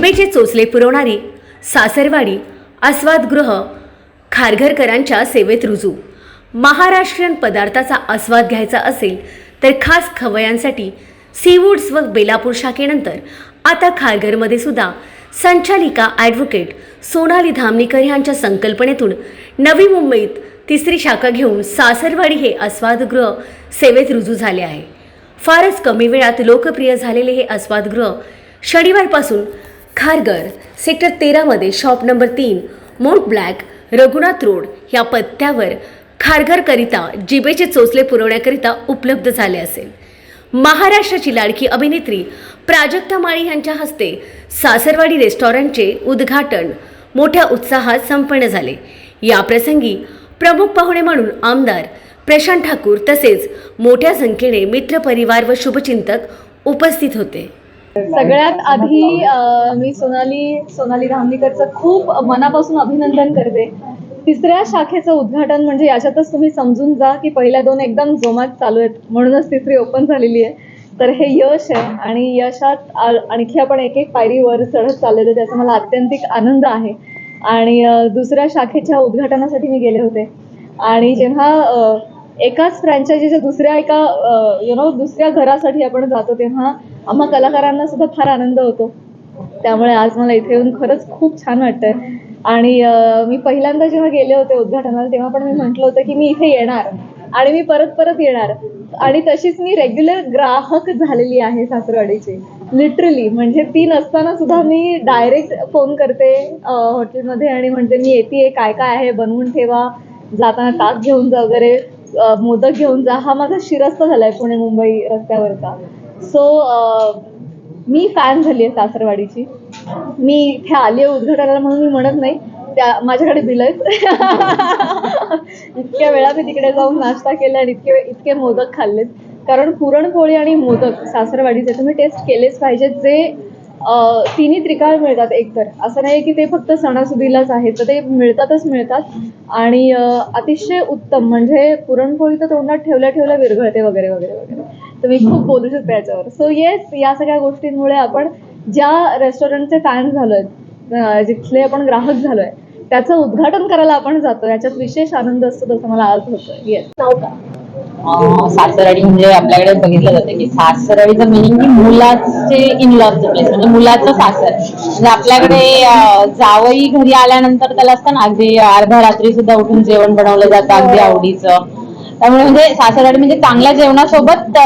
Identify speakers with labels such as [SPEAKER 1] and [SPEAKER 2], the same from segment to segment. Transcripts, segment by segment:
[SPEAKER 1] जिबेचे चोचले पुरवणारी सासरवाडी आस्वादगृह खारघरकरांच्या सेवेत रुजू. महाराष्ट्रीयन पदार्थाचा आस्वाद घ्यायचा असेल तर खास खवयांसाठी सीवूड्स व बेलापूर शाखेनंतर आता खारघरमध्ये सुद्धा संचालिका ॲडव्होकेट सोनाली धामणीकर यांच्या संकल्पनेतून नवी मुंबईत तिसरी शाखा घेऊन सासरवाडी हे आस्वादगृह सेवेत रुजू झाले आहे. फारच कमी वेळात लोकप्रिय झालेले हे आस्वादगृह शनिवारपासून खारघर सेक्टर तेरामध्ये शॉप नंबर तीन मोंट ब्लॅक रघुनाथ रोड या पत्त्यावर खारघरकरिता जिबेचे चोचले पुरवण्याकरिता उपलब्ध झाले असेल. महाराष्ट्राची लाडकी अभिनेत्री प्राजक्ता माळी यांच्या हस्ते सासरवाडी रेस्टॉरंटचे उद्घाटन मोठ्या उत्साहात संपन्न झाले. या प्रसंगी प्रमुख पाहुणे म्हणून आमदार प्रशांत ठाकूर तसेच मोठ्या संख्येने मित्रपरिवार व शुभचिंतक उपस्थित होते.
[SPEAKER 2] सगळ्यात आधी मी सोनाली सोनाली धामणीकरचं खूप मनापासून अभिनंदन करते. तिसऱ्या शाखेचं उद्घाटन म्हणजे याच्यातच तुम्ही समजून जा की पहिल्या दोन एकदम जोमात चालू आहेत. म्हणूनच तिसरी ओपन झालेली आहे. तर हे यश आहे आणि यशात आणखी आपण एक एक पायरी वर चढत चाललेलो त्याचा मला अत्यंतिक आनंद आहे. आणि दुसऱ्या शाखेच्या उद्घाटनासाठी मी गेले होते. आणि जेव्हा एकाच फ्रँचायझीच्या दुसऱ्या एका यु नो दुसऱ्या घरासाठी आपण जातो तेव्हा आम्हा कलाकारांना सुद्धा फार आनंद होतो. त्यामुळे आज मला इथे येऊन खरंच खूप छान वाटतंय. आणि मी पहिल्यांदा जेव्हा गेले होते उद्घाटनाला तेव्हा पण मी म्हटलं होतं की मी इथे येणार आणि मी परत परत येणार. आणि तशीच मी रेग्युलर ग्राहक झालेली आहे सासरवाडीची. लिटरली म्हणजे ती नसताना सुद्धा मी डायरेक्ट फोन करते हॉटेलमध्ये आणि म्हणते मी येते काय काय आहे? बनवून ठेवा. जाताना ताक घेऊन जा वगैरे. मोदक घेऊन जा. हा माझा शिरस्त झालाय पुणे मुंबई रस्त्यावरचा. सो मी फॅन झाली आहे सासरवाडीची. मी इथे आली आहे उद्घाटनाला म्हणून मी म्हणत नाही. त्या माझ्याकडे बिल आहेत. इतक्या वेळा मी तिकडे जाऊन नाश्ता केला आणि इतके इतके मोदक खाल्लेत. कारण पुरणपोळी आणि मोदक सासरवाडीचे तुम्ही टेस्ट केलेच पाहिजेत जे तिन्ही त्रिकाळ मिळतात एकतर. असं नाही की ते फक्त सणासुदीलाच आहेत. तर ते मिळतातच मिळतात. आणि अतिशय उत्तम. म्हणजे पुरणपोळी तर तोंडात ठेवल्या ठेवल्या विरघळते वगैरे वगैरे वगैरे. तर मी खूप बोलू शकते याच्यावर सो येस या सगळ्या गोष्टींमुळे आपण ज्या रेस्टॉरंटचे फॅन झालोय जिथले आपण ग्राहक झालोय त्याचं उद्घाटन करायला आपण जातो याच्यात विशेष आनंद असतो तसं मला आज होतं येस नाव का?
[SPEAKER 3] अं, सासरवाडी म्हणजे आपल्याकडे बघितलं जातं की सासरवाडीचं मिनिंग की मुलाचे इन लॉचं प्लेस म्हणजे मुलाचं सासर. म्हणजे आपल्याकडे जावई घरी आल्यानंतर त्याला असतं ना अगदी अर्ध्या रात्री सुद्धा उठून जेवण बनवलं जातं अगदी आवडीचं. त्यामुळे म्हणजे सासरवाडी म्हणजे चांगल्या जेवणासोबत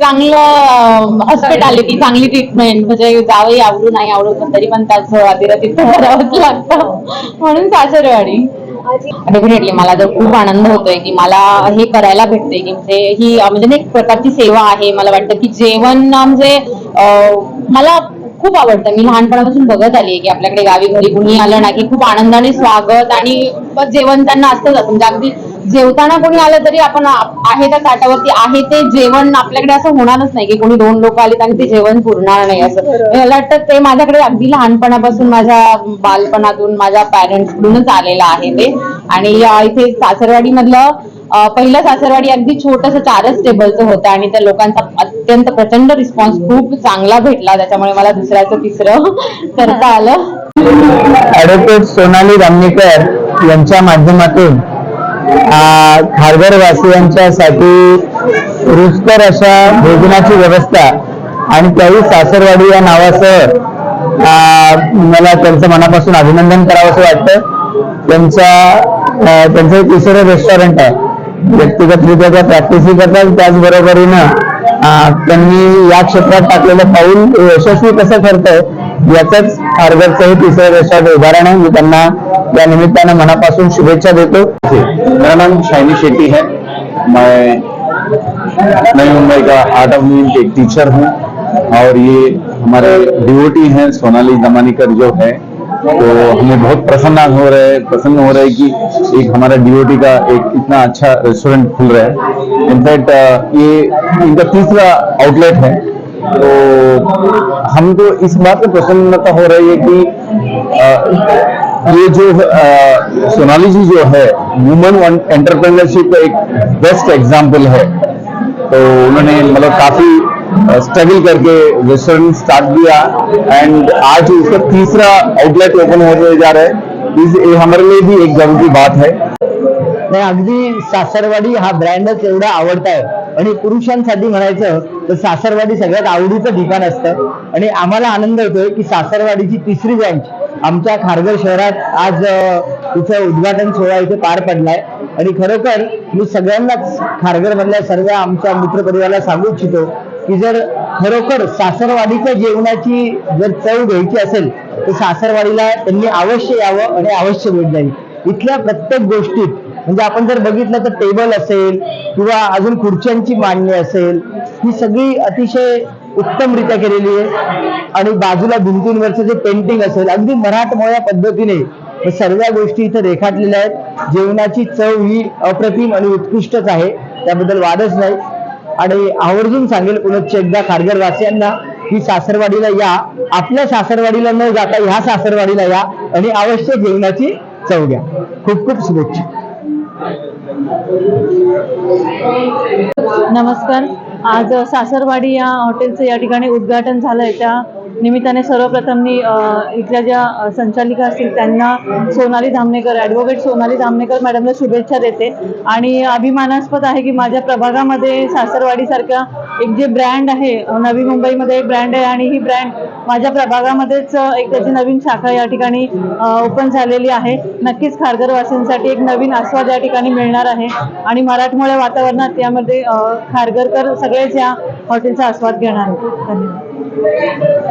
[SPEAKER 3] चांगलं हॉस्पिटॅलिटी चांगली ट्रीटमेंट म्हणजे जावई आवडू नाही आवडू पण तरी पण त्याचं अतिरतिथ्य करावंच लागतं. म्हणून सासरवाडी. डेफिनेटली मला तर खूप आनंद होतोय की मला हे करायला भेटते की म्हणजे ही म्हणजे एक प्रकारची सेवा आहे. मला वाटतं की जेवण म्हणजे मला खूप आवडतं. मी लहानपणापासून बघत आली की आपल्याकडे गावी घरी कुणी आलं ना की खूप आनंदाने स्वागत आणि जेवण त्यांना असतंच असतं. म्हणजे अगदी जेवताना कोणी आलं तरी आपण आहे त्या ताटावरती आहे ते जेवण आपल्याकडे असं होणारच नाही की कोणी दोन लोक आले आणि ते जेवण पुरणार नाही असं. मला वाटतं ते माझ्याकडे अगदी लहानपणापासून माझ्या बालपणातून माझ्या पॅरेंट्स कडूनच आलेलं आहे ते. आणि इथे सासरवाडी मधलं पहिलं सासरवाडी अगदी छोटस चारच टेबलचं होतं आणि त्या लोकांचा अत्यंत प्रचंड रिस्पॉन्स खूप चांगला भेटला. त्याच्यामुळे मला दुसऱ्याचं तिसरं करता आलं.
[SPEAKER 4] ॲडव्होकेट सोनाली रामणेकर यांच्या माध्यमातून खारघर वासियांच्यासाठी रुचकर अशा भोजनाची व्यवस्था आणि त्याही सासरवाडी या नावासह मला त्यांचं मनापासून अभिनंदन करावंसं वाटतं. त्यांच्या त्यांचं एक तिसरं रेस्टॉरंट आहे. व्यक्तिगतरित्या त्या प्रॅक्टिसही करतात त्याचबरोबरीनं त्यांनी या हे यशस्वी कसं ठरतंय, याचंच खारघरचं हे तिसरं रेस्टॉरंट उदाहरण आहे. मी त्यांना या निमित्तानं मनापासून शुभेच्छा देतो.
[SPEAKER 5] मेरा नाम शाइनी शेट्टी है मैं नई मुंबई का आर्ट ऑफ़ लिविंग एक टीचर हूँ. और ये हमारे डिवोटी हैं, सोनाली दमानीकर जो है तो हमें बहुत प्रसन्न हो रहे प्रसन्न हो रहे कि एक हमारा डिवोटी का एक इतना अच्छा रेस्टोरेंट खुल रहा है। इनफैक्ट ये इनका तीसरा आउटलेट है। तो हम तो इस बात पे प्रसन्नता हो रही है कि अ, ये जो सोनाली जी जो है वुमन एंटरप्रेन्योरशिप का एक बेस्ट एग्ज़ाम्पल है। तो उन्होंने मतलब काफ़ी स्ट्रगल करके रेस्टोरेंट स्टार्ट किया। एंड आज उसका तीसरा आउटलेट ओपन होने जा रहा है। इस ये हमारे लिए भी एक गर्व की बात है।
[SPEAKER 4] नाही अगदी सासरवाडी हा ब्रँडच एवढा आवडता आहे. आणि पुरुषांसाठी म्हणायचं तर सासरवाडी सगळ्यात आवडीचं ठिकाण असतं. आणि आम्हाला आनंद होतोय की सासरवाडीची तिसरी ब्रँच आमच्या खारघर शहरात आज तिचं उद्घाटन सोहळा इथे पार पडलाय. आणि खरोखर मी सगळ्यांनाच खारघर मधल्या सर्व आमच्या मित्रपरिवाराला सांगू इच्छितो की जर खरोखर सासरवाडीच्या जेवणाची जर चव घ्यायची असेल तर सासरवाडीला त्यांनी अवश्य यावं आणि अवश्य भेट द्यावी. इथल्या प्रत्येक गोष्टीत म्हणजे आपण जर बघितलं तर टेबल असेल किंवा अजून खुर्च्यांची मांडणी असेल ही सगळी अतिशय उत्तमरित्या केलेली आहे. आणि बाजूला भिंतींवरचं जे पेंटिंग असेल अगदी मराठमोळ्या पद्धतीने सर्व गोष्टी इथं रेखाटलेल्या आहेत. जेवणाची चव ही अप्रतिम आणि उत्कृष्टच आहे. त्याबद्दल वादच नाही. आणि आवर्जून सांगेल पुनश्च एकदा खारघर वासियांना की सासरवाडीला या आपल्या सासरवाडीला न जाता ह्या सासरवाडीला या आणि अवश्य जेवणाची चव घ्या. खूप खूप शुभेच्छा.
[SPEAKER 6] नमस्कार. आज सासरवाडी या हॉटेलचं या ठिकाणी उद्घाटन झालंय. त्या निमित्ताने सर्वप्रथम मी इथल्या ज्या संचालिका असतील त्यांना सोनाली धामणेकर ॲडव्होकेट सोनाली धामणेकर मॅडमला शुभेच्छा देते. आणि अभिमानास्पद आहे की माझ्या प्रभागामध्ये सासरवाडीसारखा एक जे ब्रँड आहे नवी मुंबईमध्ये एक ब्रँड आहे आणि ही ब्रँड माझ्या प्रभागामध्येच एक त्याची नवीन शाखा या ठिकाणी ओपन झालेली आहे. नक्कीच खारघरवासींसाठी एक नवीन आस्वाद या ठिकाणी मिळणार आहे. आणि मराठमोळ्या वातावरणात यामध्ये खारघरकर सगळेच या हॉटेलचा आस्वाद घेणार आहेत. धन्यवाद.